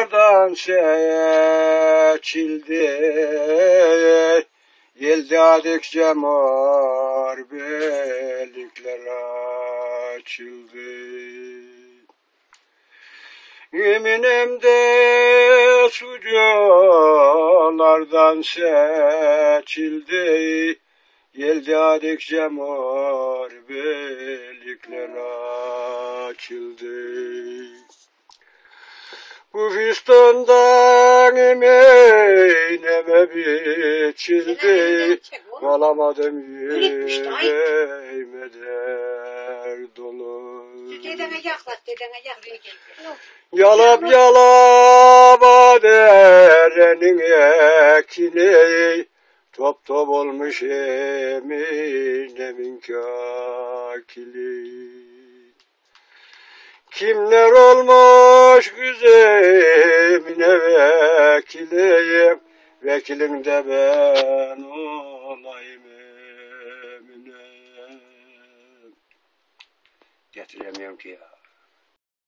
Fistanlardan seçildi. Yıldadikçe mor belikler açıldı. Yeminemde suculardan seçildi. Yıldadikçe mor belikler açıldı bu fistandan emeğine biçildi Alamadım yüreğime der dolu. Dedene yaklat, dedene yaklat. Yalap yalap derenin ekini Top top olmuş eminemin kakili. Kimler olmuş güzemine vekileyim Vekilim de ben olayım emine Getiremiyorum ki ya